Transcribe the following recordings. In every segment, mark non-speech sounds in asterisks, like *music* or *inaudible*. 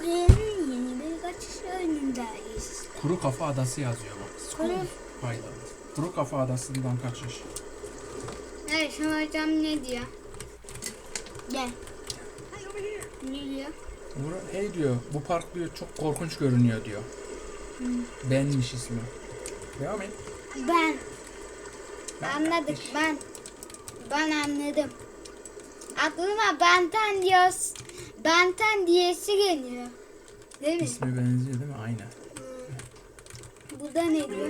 Bugün yeni bir kaçış oyunundayız. Kuru Kafa Adası yazıyor bak. Kuru. Hayda. Kuru Kafa Adası'ndan kaçış. Evet şimdi hocam ne diyor? Gel. Ne diyor? Hey diyor bu park diyor çok korkunç görünüyor diyor. Benmiş ismi. Devam et. Ben. Ben- Anladık ben. Ben anladım. Aklıma benten diyoruz. Benten diyesi geliyor. Değil mi? İsmi benziyor değil mi? Aynen. Burada ne diyor?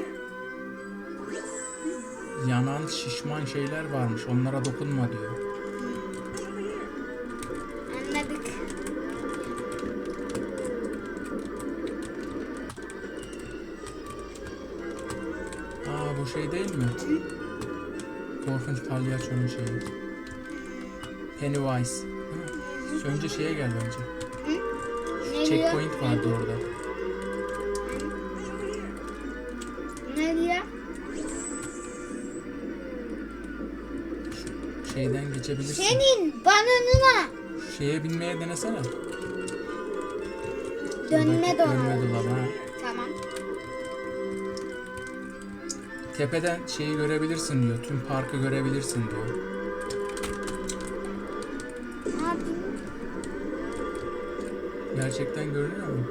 Yanan şişman şeyler varmış. Onlara dokunma diyor. Anladık. Aa bu şey değil mi? Korkunç palyaçonun şeyi. Pennywise. Hı. Önce şeye gel bence. Checkpoint vardı orada. Ne diyor? Şeyden geçebilirsin. Senin bananına Şeye binmeye denesene. dönme dolabı. Dönme dolabı ha. Tamam. Tepeden şeyi görebilirsin diyor. Tüm parkı görebilirsin diyor. Gerçekten görünüyor mu?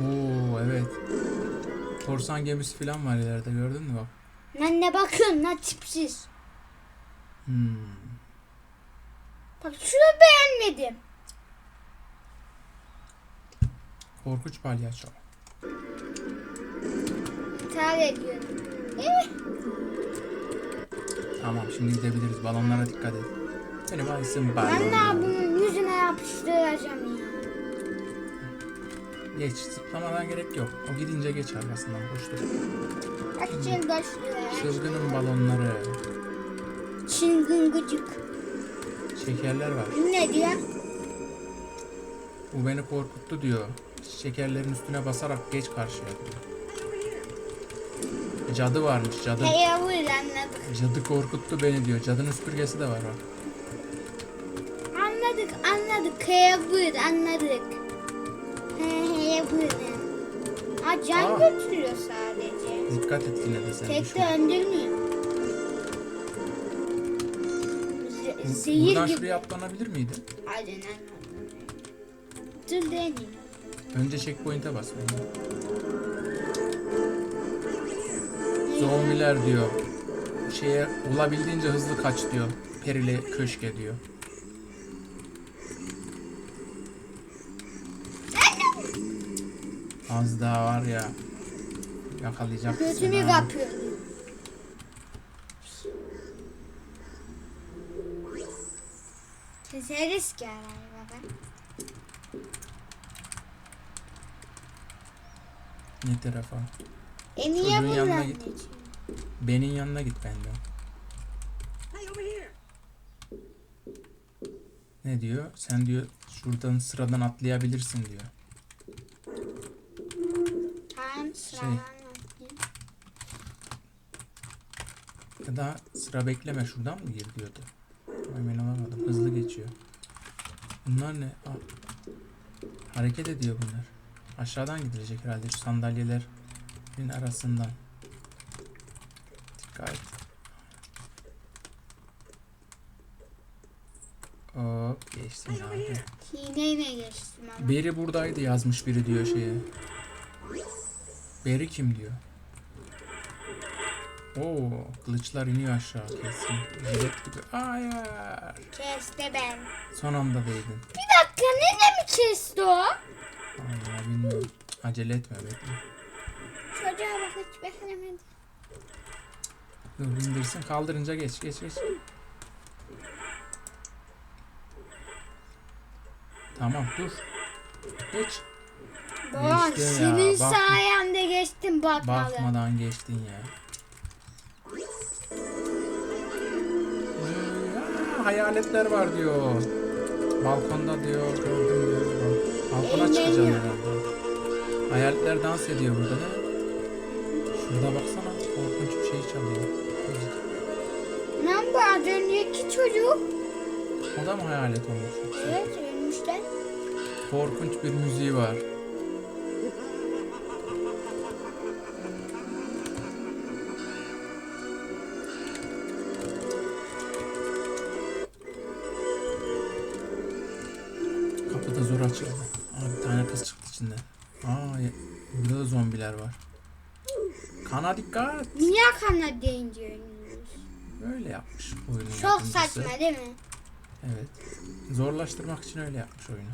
Oo evet. Korsan gemisi falan var ileride gördün mü bak. Lan ne bakıyorsun lan tipsiz. Hmm. Bak şunu beğenmedim. Korkunç palyaço. İntihar ediyorum. Eh, Tamam şimdi gidebiliriz. Balonlara dikkat et. Beni baysın Ben balon. de bunun yüzüne yapıştıracağım ya. Geç zıplamadan gerek yok. O gidince geç arkasından koştur. Açın başlıyor. Çılgının balonları. Çılgın gıcık. Şekerler var. Ne diyor? Bu beni korkuttu diyor. Şekerlerin üstüne basarak geç karşıya diyor. Cadı varmış cadı. Anladık. Cadı korkuttu beni diyor. Cadının süpürgesi de var bak. Heye vur anladık. He heye vur. Ha can Aa. götürüyor sadece. Dikkat et yine de sen. Tek düşme. de öldürmüyor. Ze- Bu- zehir Buradan gibi. şuraya atlanabilir miydi? Hadi lan. Dur deneyim. Önce checkpoint'e bas. Zombiler diyor. Şeye olabildiğince hızlı kaç diyor. Perile köşke diyor. Az daha var ya. Yakalayacak seni ha. kapıyor. Keseriz ki baba. Ne tarafa? E niye Çocuğun yanına git. Benim yanına git benden. Ne diyor? Sen diyor şuradan sıradan atlayabilirsin diyor. Tamam sıra Şey. Ya da sıra bekleme şuradan mı gir diyordu. Emin olamadım. Hızlı geçiyor. Bunlar ne? Aa, hareket ediyor bunlar. Aşağıdan gidilecek herhalde şu sandalyelerin arasından. Dikkat. Hop geçtim abi. Hileyle geçtim ama. Beri buradaydı yazmış biri diyor şeye. Beri kim diyor. Oo, kılıçlar iniyor aşağı kesin. Jilet gibi. Hayır. Kesti ben. Son anda değdin. Bir dakika ne mi kesti o? Allah bilmiyorum. Acele etme bekle. Çocuğa bak hiç beklemedim. Dur indirsin kaldırınca geç geç geç. Tamam dur. Geç. Geçti ya, senin bak- sayende geçtim bakmadan. Bakmadan geçtin ya. Aa, hayaletler var diyor. Balkonda diyor gördüm diyor. Bal- Balkona çıkacağım herhalde. Hayaletler dans ediyor burada ne? Şurada baksana korkunç bir şey çalıyor. Lan bu az önceki çocuk. O da mı hayalet olmuş? Evet koymuşlar? Korkunç bir müziği var. Yapmış oyunun Çok yapımcısı. saçma değil mi? Evet. Zorlaştırmak için öyle yapmış oyunu.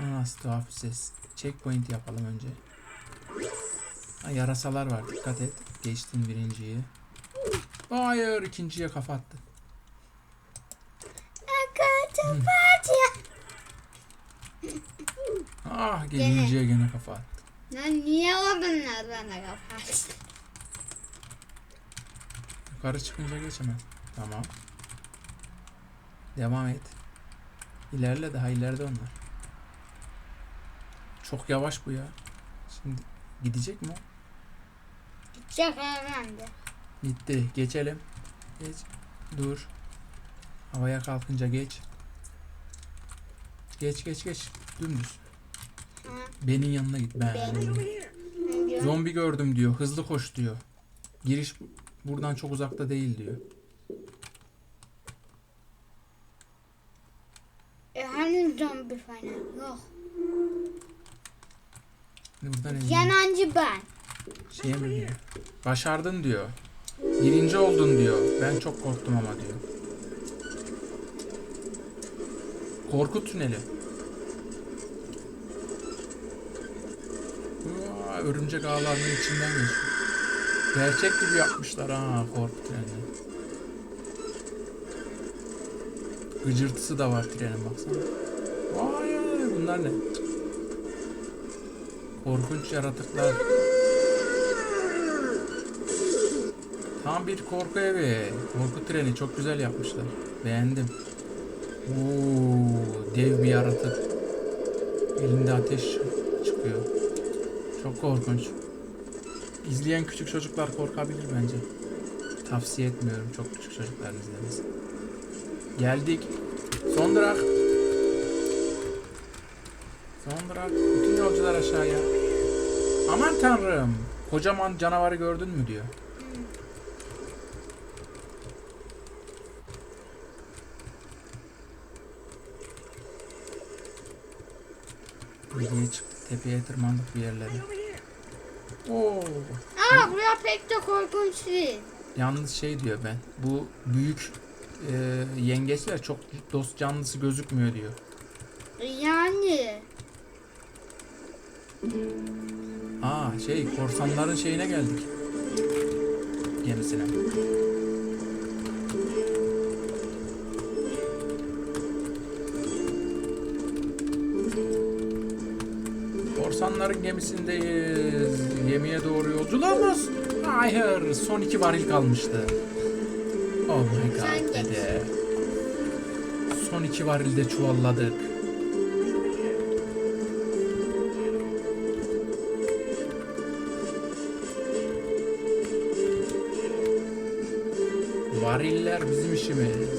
Nasıl tuhaf bir ses. Checkpoint yapalım önce. Ha, yarasalar var dikkat et. Geçtin birinciyi. Hayır ikinciye kafa attı. Ah birinciye gene kafa attı. Lan niye o bunlar bana kapattı? Yukarı çıkınca geçemez. Tamam. Devam et. İlerle daha ileride onlar. Çok yavaş bu ya. Şimdi gidecek mi o? Gidecek herhalde. Gitti. Geçelim. Geç. Dur. Havaya kalkınca geç. Geç geç geç. Dümdüz. Benim yanına git. Ben. Zombi gördüm diyor. Hızlı koş diyor. Giriş buradan çok uzakta değil diyor. E hani zombi falan yok. Buradan emin. Yanancı ben. Şey mi diyor? Başardın diyor. Birinci oldun diyor. Ben çok korktum ama diyor. Korku tüneli. Örümcek ağlarının içinden geçiyor. Gerçek gibi yapmışlar ha korku tünelini. Gıcırtısı da var trenin baksana. Vay bunlar ne? Korkunç yaratıklar. Tam bir korku evi. Korku treni çok güzel yapmışlar. Beğendim. Oo, dev bir yaratık. Elinde ateş. Çok korkunç. İzleyen küçük çocuklar korkabilir bence. Tavsiye etmiyorum çok küçük çocukların izlemesi. Geldik. Son durak. Son durak. Bütün yolcular aşağıya. Aman tanrım. Kocaman canavarı gördün mü diyor. Buraya çıktık. Tepeye tırmandık bir yerlere. Oo. Ama buraya pek de korkunç değil. Yalnız şey diyor ben. Bu büyük e, yengeçler çok dost canlısı gözükmüyor diyor. Yani. Aa şey korsanların şeyine geldik. Gemisine. Korsanların gemisindeyiz. Gemiye doğru yolculuğumuz. Hayır, son iki varil kalmıştı. Oh my god dede. Son iki varilde çuvalladık. Variller bizim işimiz.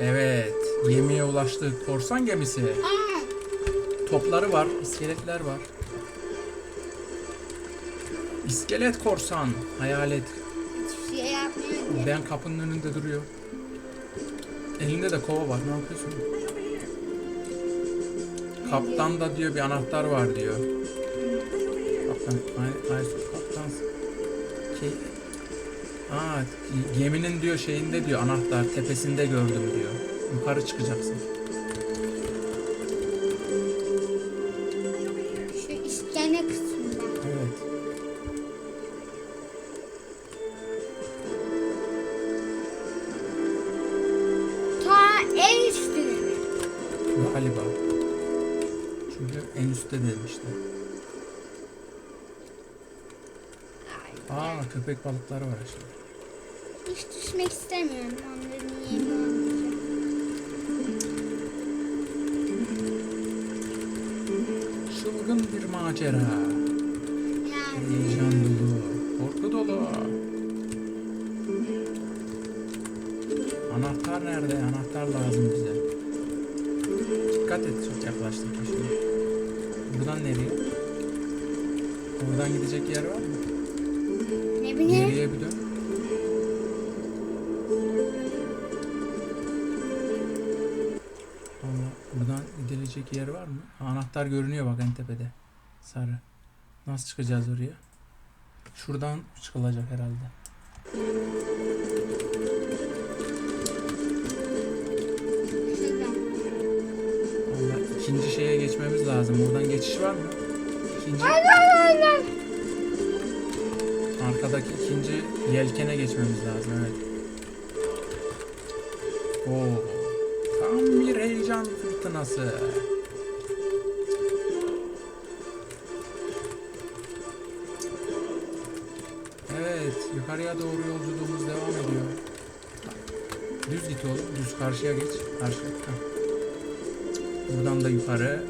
Evet, gemiye ulaştık. Korsan gemisi. Topları var, iskeletler var. İskelet korsan, hayalet. hiçbir şey yapmıyor. Ben kapının önünde duruyor. Elinde de kova var. Ne yapıyorsun? Kaptan da diyor bir anahtar var diyor. Kaptan, ay, ay, kaptan. Ki, Aa, geminin diyor şeyinde diyor anahtar tepesinde gördüm diyor. Yukarı çıkacaksın. Şu iskele kısmında. Evet. Ta en üstüne mi? Galiba. Çünkü en üstte demişti. Aa köpek balıkları var aşağıda. Hiç düşmek istemiyorum. Yemi olmayacak. Çılgın bir macera. Yani. Heyecan dolu. Korku dolu. Anahtar nerede? Anahtar lazım bize. Dikkat et çok yaklaştık ya şimdi. Buradan nereye? Oradan gidecek yer var mı? Ne bileyim. Geriye bir dön. Gidilecek yer var mı? Anahtar görünüyor bak en tepede. Sarı. Nasıl çıkacağız oraya? Şuradan çıkılacak herhalde. Allah ikinci şeye geçmemiz lazım. Buradan geçiş var mı? İkinci arkadaki ikinci yelkene geçmemiz lazım evet. Oo. Tam bir heyecan fırtınası. Evet, yukarıya doğru yolculuğumuz devam ediyor. Düz git oğlum, düz karşıya geç. Karşıya. Buradan da yukarı.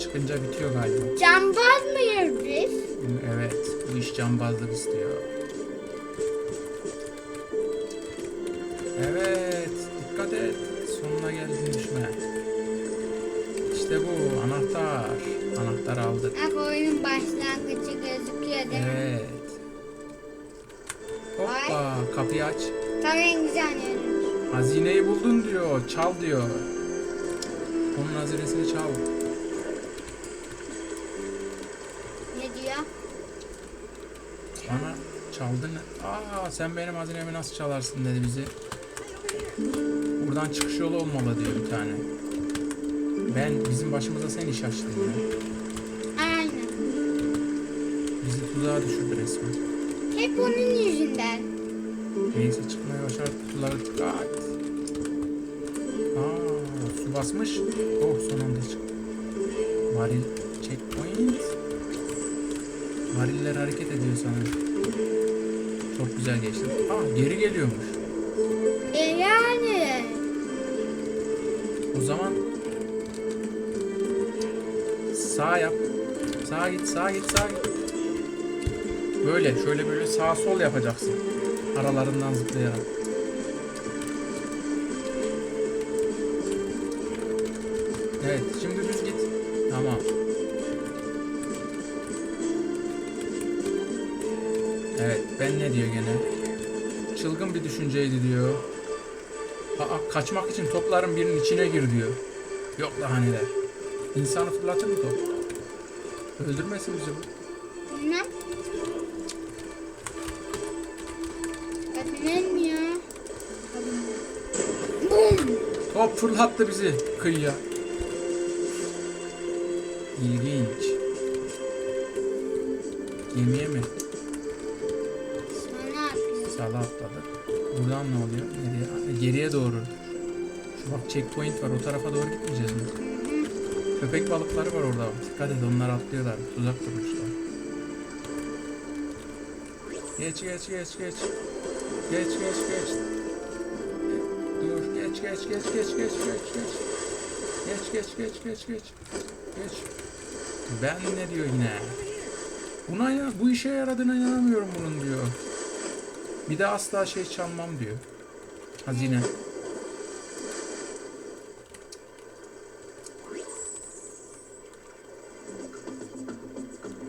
Çıkınca bitiyor galiba. Cambaz mıyız biz? Evet, bu iş cambazlık istiyor. Evet, dikkat et. Sonuna geldin düşme. İşte bu, anahtar. Anahtar aldık. Bak oyunun başlangıcı gözüküyor değil mi? Evet. Hoppa, kapıyı aç. Tam en güzel. Hazineyi buldun diyor, çal diyor. Onun hazinesini çal. Ne diyor? Bana çaldın. Aa sen benim hazinemi nasıl çalarsın dedi bize. Buradan çıkış yolu olmalı diyor bir tane. Ben bizim başımıza sen iş açtın ya. Aynen. Bizi tuzağa düşürdü resmen. Hep onun yüzünden. Neyse çıkmaya başardık. Kutulara dikkat. Aa su basmış. Oh son anda çıktı. Varil checkpoint. Variller hareket ediyor sanırım. Çok güzel geçti. Aa geri geliyormuş. E yani. O zaman sağ yap. Sağa git, sağa git, sağa git. Böyle, şöyle böyle sağ sol yapacaksın. Aralarından zıplayarak. Evet, şimdi düz git. Tamam. Evet, ben ne diyor gene? Çılgın bir düşünceydi diyor. Aa, kaçmak için topların birinin içine gir diyor. Yok daha neler. İnsanı fırlatır mı top? Öldürmesin bizi bu. Top fırlattı bizi kıyıya. İlginç. Gemiye mi? Sağla atladık. Buradan ne oluyor? Nereye? Geriye doğru. Şu bak checkpoint var. O tarafa doğru gitmeyeceğiz mi? Köpek balıkları var orada. Dikkat et onlar atlıyorlar. Tuzak kurmuşlar. Geç geç geç geç. Geç geç geç. Geç geç geç geç geç geç geç. Geç geç geç geç geç. Geç. Ben ne diyor yine? Buna ya, bu işe yaradığına inanamıyorum bunun diyor. Bir de asla şey çalmam diyor. Hazine.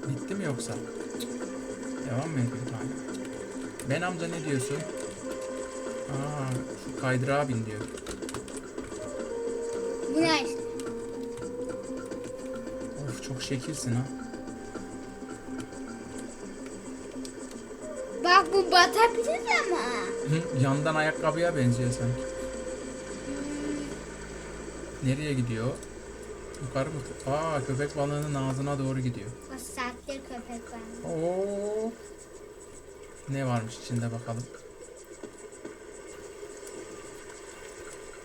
Bitti mi yoksa? Devam mı ediyor? Ben amca ne diyorsun? Aa, şu kaydırağa bin diyor. Buna işte. Of çok şekilsin ha. Bak bu batabilir ama. Hı, Yandan ayakkabıya benziyor sanki. Nereye gidiyor? Yukarı mı? Aa köpek balığının ağzına doğru gidiyor. O saattir köpek var. Oo. Ne varmış içinde bakalım.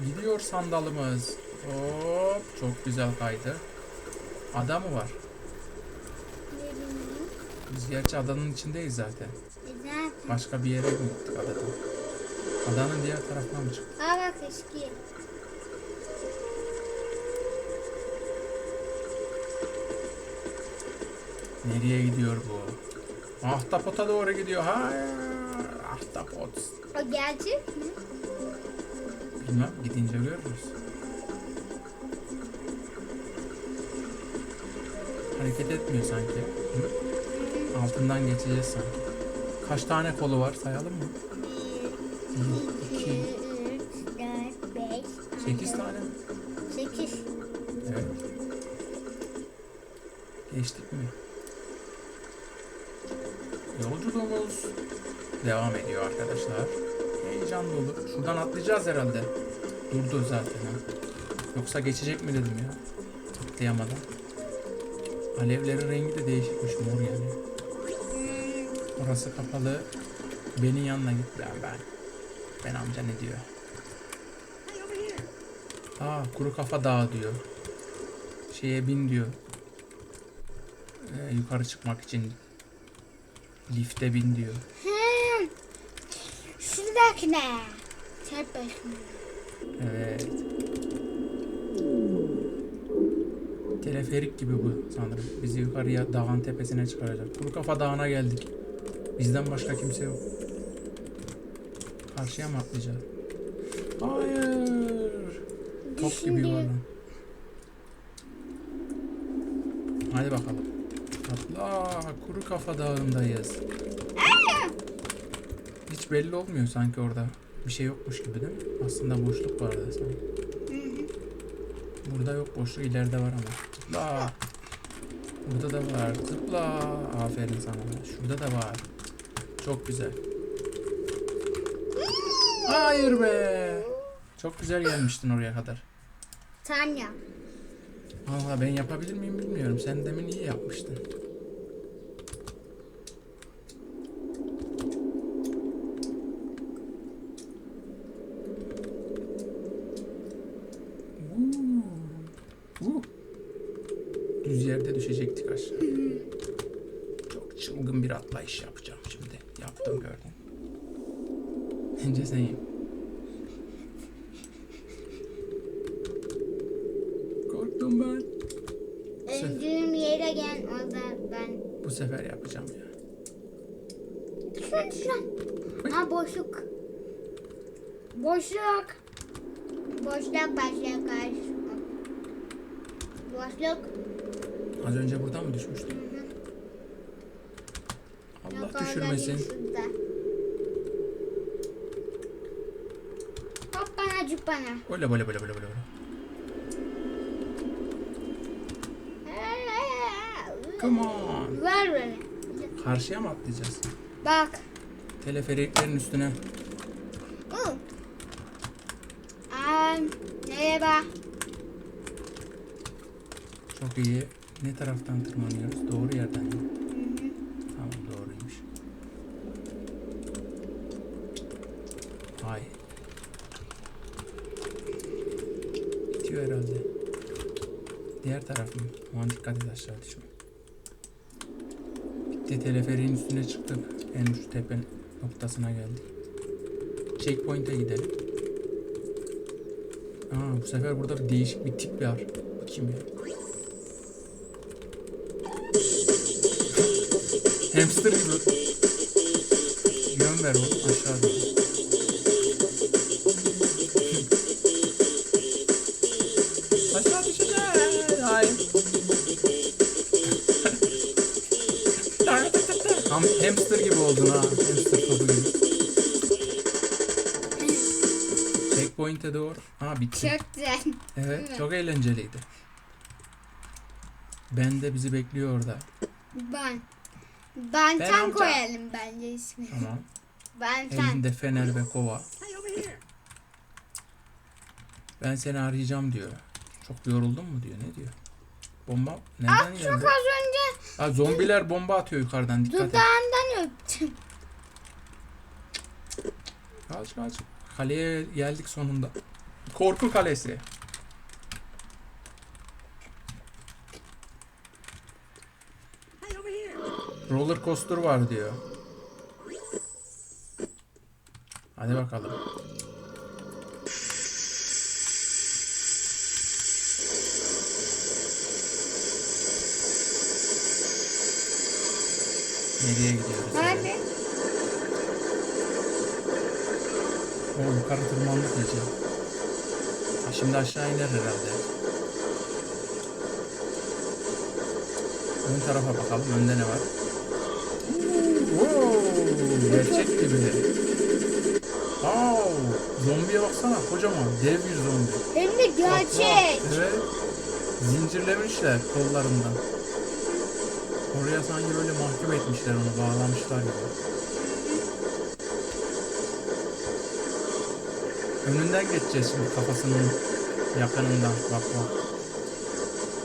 Gidiyor sandalımız. Hop çok güzel kaydı. Ada mı var? Ne bileyim. Biz gerçi adanın içindeyiz zaten. Zaten. Başka bir yere mi gittik adadan? Adanın diğer tarafına mı çıktı? Aa bak eski. Nereye gidiyor bu? Ahtapot'a doğru gidiyor. Hayır. Ahtapot. O gerçek mi? Bilmem gidince görürüz. Hareket etmiyor sanki. Hı? Altından geçeceğiz sanki. Kaç tane kolu var sayalım mı? Bir, iki, üç, dört, beş, sekiz tane mi? sekiz. Evet. Geçtik mi? Yolculuğumuz devam ediyor arkadaşlar. Heyecan dolu. Şuradan atlayacağız herhalde. Durdu zaten ha. Yoksa geçecek mi dedim ya. Atlayamadan. Alevlerin rengi de değişikmiş mor yani. Orası kapalı. Benim yanına git ben ben. Ben amca ne diyor? Aa kuru kafa dağı diyor. Şeye bin diyor. Ee, yukarı çıkmak için lifte bin diyor. *laughs* Tek başına. Evet. Teleferik gibi bu sanırım. Bizi yukarıya dağın tepesine çıkaracak. Kuru kafa dağına geldik. Bizden başka kimse yok. Karşıya mı atlayacağız? Hayır. Top gibi yuvarlan. Hadi bakalım. Atla. Kuru kafa dağındayız. Hiç belli olmuyor sanki orada. Bir şey yokmuş gibi değil mi? Aslında boşluk var da sanki. Burada yok boşluk ileride var ama. Tıpla. Burada da var. Tıpla. Aferin sana. Şurada da var. Çok güzel. Hayır be. Çok güzel gelmiştin oraya kadar. Tanya. Valla ben yapabilir miyim bilmiyorum. Sen demin iyi yapmıştın. Uuu. Uh. Düz yerde düşecektik aşağı. Çok atlayış yapacağım şimdi. Yaptım gördün. Önce sen yap. Korktum ben. Öldüğüm yere gel orada ben. Bu sefer yapacağım ya. Şun şun. Ha boşluk. Boşluk. Boşluk boşluk boşluk. Boşluk. Az önce buradan mı düşmüştüm? Allah düşürmesin. değil, şurada. Hop bana cüp bana. Böyle böyle böyle böyle böyle. Come on. Ver beni. Karşıya mı atlayacağız? Bak. Teleferiklerin üstüne. Aa, merhaba. Çok iyi. Ne taraftan tırmanıyoruz? Doğru yerden mi? Tamam doğruymuş. Hay. Bitiyor herhalde. Diğer taraf mı? Aman dikkat et aşağı düşme. Bitti teleferiğin üstüne çıktık. En uç tepe noktasına geldik. Checkpoint'e gidelim. Aa, bu sefer burada bir değişik bir tip var. Kim ya? Hamster gibi. Yön ver oğlum aşağı doğru. Hamster gibi oldun ha. Hamster topu gibi. Checkpoint'e doğru. Ha bitti. Çok güzel. Evet çok eğlenceliydi. Ben de bizi bekliyor orada. Ben. Ben, Ben amca. koyalım bence ismini. Tamam. *laughs* Ben sen. Elinde fener ve kova. Ben seni arayacağım diyor. Çok yoruldun mu diyor. Ne diyor? Bomba nereden Ah çok az önce Ha, zombiler bomba atıyor yukarıdan. Dikkat et. Dudağından öptüm. Kaç kaç. Kaleye geldik sonunda. Korku kalesi. Roller coaster var diyor. Hadi bakalım. Nereye gidiyoruz? Nerede? O yukarı tırmandık iyice. Ha, Şimdi aşağı iner herhalde. Ön tarafa bakalım. Önde ne var? Oo, gerçek gibi. Wow, zombiye baksana kocaman dev bir zombi. Hem de gerçek. Evet. Zincirlemişler kollarından. Oraya sanki böyle mahkum etmişler onu bağlamışlar gibi. Önünden geçeceğiz şimdi kafasının yakınından. Bak bak.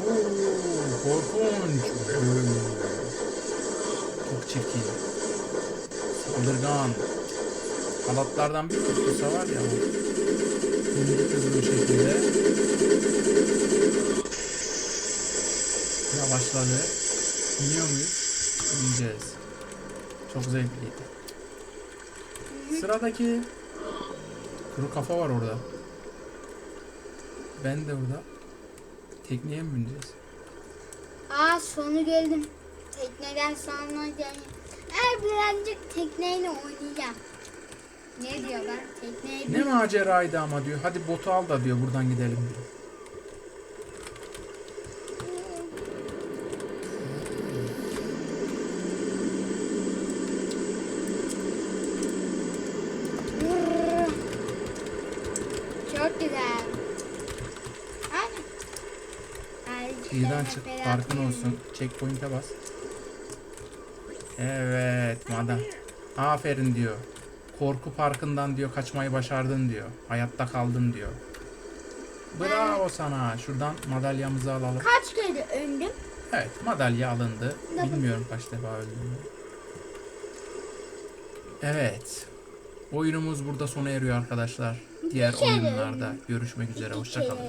Oo, korkunç. Çok çirkin. Saldırgan. Halatlardan bir kurtulsa var ya. Minik hızlı şekilde. Yavaşladı. İniyor muyuz? İneceğiz. Çok zevkliydi. Sıradaki kuru kafa var orada. Ben de orada. Tekneye mi bineceğiz? Aa sonu geldim. Tekneden sonra geldim. Eğer birazcık tekneyle oynayacağım. Ne diyorlar? Tekneye Ne maceraydı ama diyor. Hadi botu al da diyor buradan gidelim diyor. Çok güzel. Aynen. Şöyle çık. Farkın olsun. Checkpoint'e bas. Evet madem. Aferin diyor. Korku parkından diyor kaçmayı başardın diyor. Hayatta kaldın diyor. Bravo sana. Şuradan madalyamızı alalım. Kaç kere öndüm? Evet madalya alındı. Ne Bilmiyorum kaç defa öldüm. Evet. Oyunumuz burada sona eriyor arkadaşlar. Diğer oyunlarda görüşmek üzere. Hoşçakalın.